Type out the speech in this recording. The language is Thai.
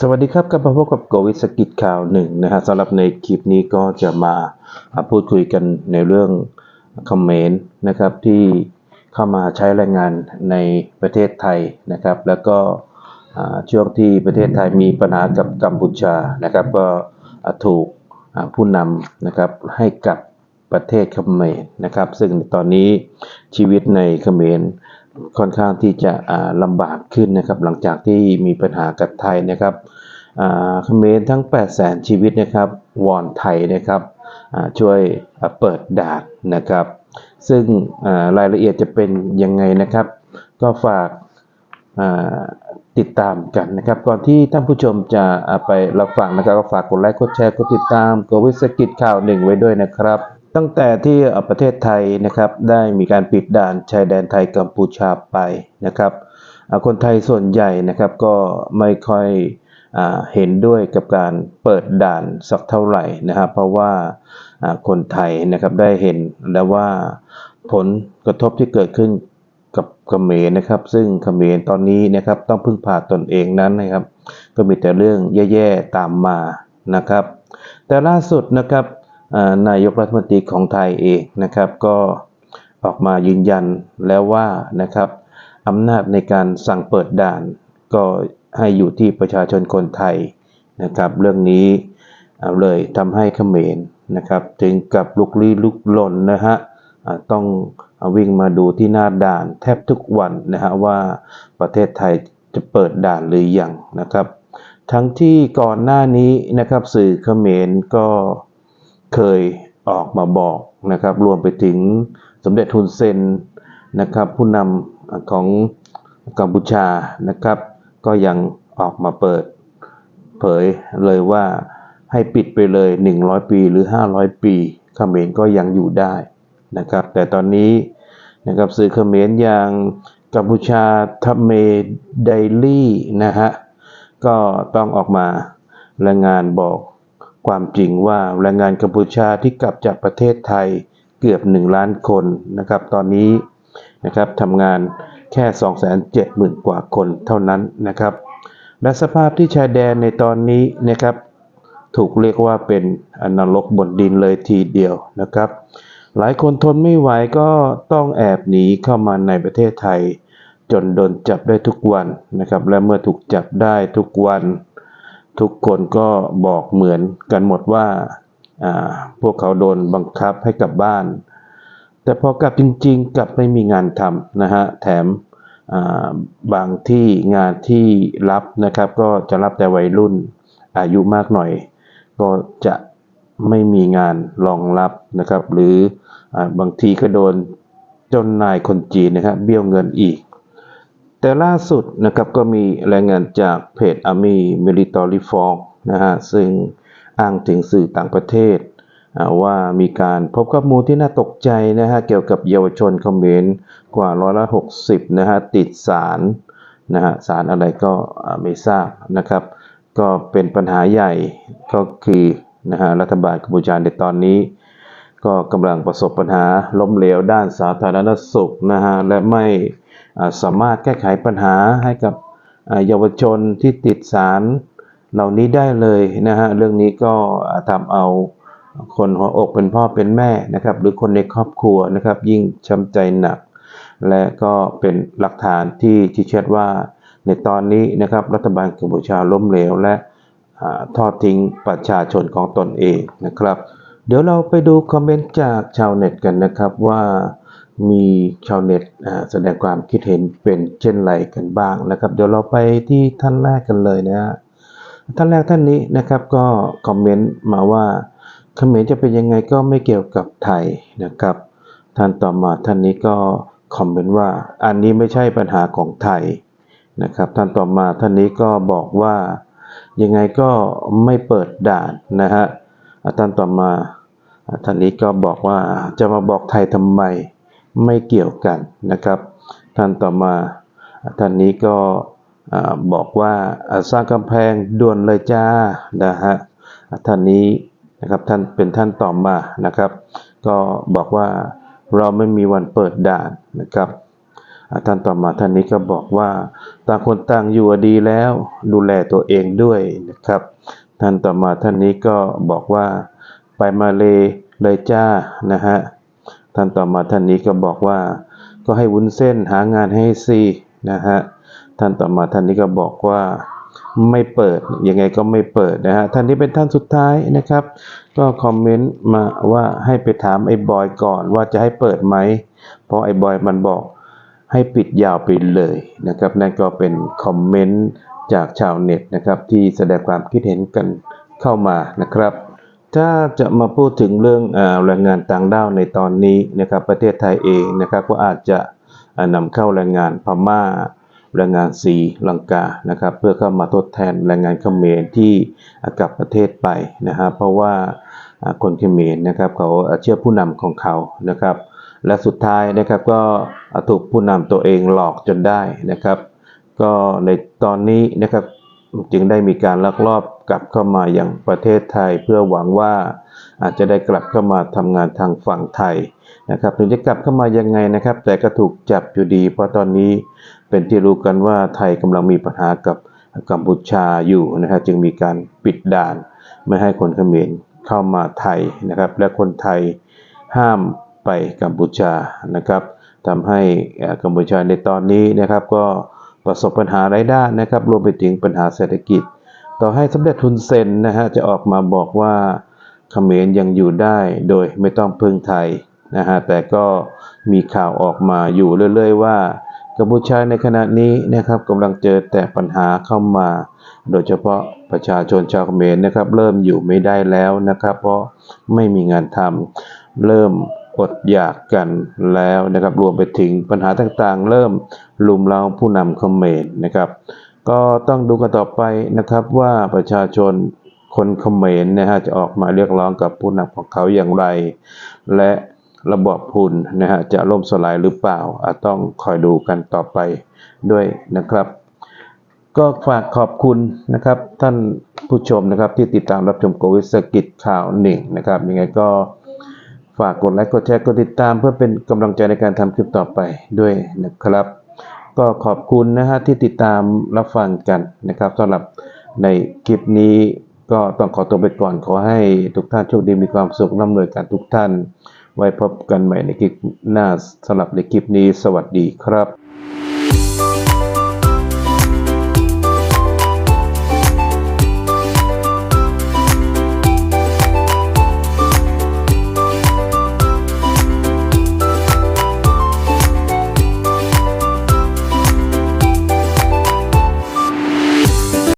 สวัสดีครับกลับมาพบกับโกวิทสกิจข่าวหนึ่งนะฮะสำหรับในคลิปนี้ก็จะมาพูดคุยกันในเรื่องคอมเขมนต์นะครับที่เข้ามาใช้แรงงานในประเทศไทยนะครับ แล้วก็ช่วงที่ประเทศไทยมีปัญหากับกัมพูชานะครับ ก็ถูกผู้นำนะครับให้กลับประเทศเขมรนะครับ ซึ่งตอนนี้ชีวิตในเขมร ค่อนข้างที่จะอ่าลำบากขึ้นนะครับ หลังจากที่มีปัญหากับไทยนะครับเขมรทั้ง 8 0 0แสนชีวิตนะครับวอนไทยนะครับช่วยเปิดด่านนะครับ ซึ่งรายละเอียดจะเป็นยังไงนะครับ ก็ฝากติดตามกันนะครับ ก่อนที่ท่านผู้ชมจะไปรับฟังนะครับก็ฝากกดไลค์กดแชร์กดติดตามกดวิสกิจข่าวหนึ่งไว้ด้วยนะครับ ตั้งแต่ที่เอ่อประเทศไทยนะครับได้มีการปิดด่านชายแดนไทยกัมพูชาไปนะครับ คนไทยส่วนใหญ่นะครับก็ไม่ค่อยอเห็นด้วยกับการเปิดด่านสักเท่าไหร่นะครับ เพราะว่าคนไทยนะครับได้เห็นแล้วว่าผลกระทบที่เกิดขึ้นกับเขมรนะครับ ซึ่งเขมรตอนนี้นะครับต้องพึ่งพาตนเองนั้นนะครับ ก็มีแต่เรื่องแย่ๆตามมานะครับ แต่ล่าสุดนะครับ นายกรัฐมนตรีของไทยเองนะครับ ก็ออกมายืนยันแล้วว่านะครับอำนาจในการสั่งเปิดด่าน ก็ให้อยู่ที่ประชาชนคนไทยนะครับ เรื่องนี้เลยทำให้เขมรนะครับ ถึงกับลุกลี้ลุกลนนะฮะต้องวิ่งมาดูที่หน้าด่านแทบทุกวันนะฮะว่าประเทศไทยจะเปิดด่านหรือยังนะครับ ทั้งที่ก่อนหน้านี้นะครับสื่อเขมรก็ เคยออกมาบอกนะครับรวมไปถึงสมเด็จทุนเซนนะครับผู้นำของกัมพูชานะครับ ก็ยังออกมาเปิดเผยเลยว่าให้ปิดไปเลย 100 ปีหรือ 500 ปีเขมรก็ยังอยู่ได้นะครับ แต่ตอนนี้นะครับสื่อเขมรอย่างกัมพูชาทัพเมไดลี่นะฮะก็ต้องออกมารายงานบอก ความจริงว่าแรงงานกัมพูชาที่กลับจากประเทศไทยเกือบ 1 ล้านคนนะครับ ตอนนี้นะครับทำงานแค่ 270,000 กว่าคนเท่านั้นนะครับ และสภาพที่ชายแดนในตอนนี้นะครับ ถูกเรียกว่าเป็นอนรกบนดินเลยทีเดียวนะครับ หลายคนทนไม่ไหวก็ต้องแอบหนีเข้ามาในประเทศไทย จนโดนจับได้ทุกวันนะครับ และเมื่อถูกจับได้ทุกวัน ทุกคนก็บอกเหมือนกันหมดว่าพวกเขาโดนบังคับให้กลับบ้าน แต่พอกลับจริงๆ กลับไม่มีงานทำนะฮะแถมบางที่งานที่รับนะครับ ก็จะรับแต่วัยรุ่นอายุมากหน่อย ก็จะไม่มีงานรองรับนะครับ หรืออบางทีก็โดนจ้านายคนจีนนะครับเบี้ยวเงินอีก แต่ล่าสุดนะครับก็มีรายงานจากเพจ Army Military Force นะฮะซึ่งอ้างถึงสื่อต่างประเทศ ว่ามีการพบข้อมูลที่น่าตกใจนะฮะเกี่ยวกับเยาวชนเขมรกว่าร้อยละ60นะฮะติดสารนะฮะสารอะไรก็ไม่ทราบนะครับ ก็เป็นปัญหาใหญ่ก็คือนะฮะรัฐบาลกัมพูชาในตอนนี้ ก็กำลังประสบปัญหาล้มเหลวด้านสาธารณสุขนะฮะและไม่สามารถแก้ไขปัญหาให้กับเยาวชนที่ติดสารเหล่านี้ได้เลยนะฮะเรื่องนี้ก็ทำเอาคนหัวอกเป็นพ่อเป็นแม่นะครับหรือคนในครอบครัวนะครับยิ่งช้ำใจหนัก และก็เป็นหลักฐานที่ชี้ชัดว่าในตอนนี้นะครับรัฐบาลกัมพูชาล้มเหลวและอ่าทอดทิ้งประชาชนของตนเองนะครับ เดี๋ยวเราไปดูคอมเมนต์จากชาวเน็ตกันนะครับว่ามีชาวเน็ตแสดงความคิดเห็นเป็นเช่นไรกันบ้างนะครับ เดี๋ยวเราไปที่ท่านแรกกันเลยนะฮะท่านแรกท่านนี้นะครับก็คอมเมนต์มาว่าเขมรจะเป็นยังไงก็ไม่เกี่ยวกับไทยนะครับ ท่านต่อมาท่านนี้ก็คอมเมนต์ว่าอันนี้ไม่ใช่ปัญหาของไทยนะครับ ท่านต่อมาท่านนี้ก็บอกว่ายังไงก็ไม่เปิดด่านนะฮะ ท่านต่อมาท่านนี้ก็บอกว่าจะมาบอกไทยทำไมไม่เกี่ยวกันนะครับ ท่านต่อมาท่านนี้ก็บอกว่าสร้างกำแพงด่วนเลยจ้านะฮะท่านนี้นะครับท่านเป็นท่านต่อมานะครับ ก็บอกว่าเราไม่มีวันเปิดด่านนะครับท่านต่อมาท่านนี้ก็บอกว่าต่างคนต่างอยู่ดีแล้วดูแลตัวเองด้วยนะครับ ท่านต่อมาท่านนี้ก็บอกว่าไปมาเลยเลยจ้านะฮะท่านต่อมาท่านนี้ก็บอกว่า ก็ให้วุ้นเส้นหางานให้สินะฮะท่านต่อมาท่านนี้ก็บอกว่าไม่เปิดยังไงก็ไม่เปิดนะฮะท่านนี้เป็นท่านสุดท้ายนะครับ ก็คอมเมนต์มาว่าให้ไปถามไอ้บอยก่อนว่าจะให้เปิดไหมเพราะไอ้บอยมันบอกให้ปิดยาวไปเลยนะครับนั่นก็เป็นคอมเมนต์ จากชาวเน็ตนะครับที่แสดงความคิดเห็นกันเข้ามานะครับ ถ้าจะมาพูดถึงเรื่องแรงงานต่างด้าวในตอนนี้นะครับประเทศไทยเองนะครับก็อาจจะอ่านำเข้าแรงงานพม่า แรงงานสีลังกานะครับ เพื่อเข้ามาทดแทนแรงงานเขมรที่กลับประเทศไปนะฮะเพราะว่าอ่าคนเขมรนะครับเขาเชื่อผู้นำของเขานะครับ และสุดท้ายนะครับก็ถูกผู้นำตัวเองหลอกจนได้นะครับ ก็ในตอนนี้นะครับจึงได้มีการลักลอบกลับเข้ามาอย่างประเทศไทย เพื่อหวังว่าอาจจะได้กลับเข้ามาทำงานทางฝั่งไทยนะครับถึงจะกลับเข้ามายังไงนะครับ แต่ก็ถูกจับอยู่ดี เพราะตอนนี้เป็นที่รู้กันว่าไทยกำลังมีปัญหากับกัมพูชาอยู่นะครับจึงมีการปิดด่าน ไม่ให้คนเขมรเข้ามาไทยนะครับ และคนไทยห้ามไปกัมพูชานะครับทำให้กัมพูชาในตอนนี้นะครับก็ ประสบปัญหาหลายด้านนะครับ รวมไปถึงปัญหาเศรษฐกิจ ต่อให้สมเด็จทุนเซนนะฮะจะออกมาบอกว่าเขมรยังอยู่ได้โดยไม่ต้องพึ่งไทยนะฮะแต่ก็มีข่าวออกมาอยู่เรื่อย ๆ ว่ากัมพูชาในขณะนี้นะครับกำลังเจอแต่ปัญหาเข้ามา โดยเฉพาะประชาชนชาวเขมรนะครับ เริ่มอยู่ไม่ได้แล้วนะครับ เพราะไม่มีงานทำเริ่ม อดอยากกันแล้วนะครับ รวมไปถึงปัญหาต่างๆ เริ่มลุมเล้าผู้นำเขมรนะครับ ก็ต้องดูกันต่อไปนะครับว่าประชาชนคนเขมรนะฮะจะออกมาเรียกร้องกับผู้นำของเขาอย่างไร และระบอบพุนนะฮะจะล่มสลายหรือเปล่าอาจต้องคอยดูกันต่อไปด้วยนะครับ ก็ฝากขอบคุณนะครับ ท่านผู้ชมนะครับที่ติดตามรับชมโกวิสกิจข่าวหนึ่งนะครับยังไงก็ ฝากกดไลค์กดแชร์กดติดตาม เพื่อเป็นกำลังใจในการทำคลิปต่อไปด้วยนะครับ ก็ขอบคุณนะฮะที่ติดตามรับฟังกันนะครับสำหรับในคลิปนี้ก็ต้องขอตัวไปก่อนขอให้ทุกท่านโชคดีมีความสุขร่ำรวยกันทุกท่าน ไว้พบกันใหม่ในคลิปหน้าสำหรับในคลิปนี้ สวัสดีครับ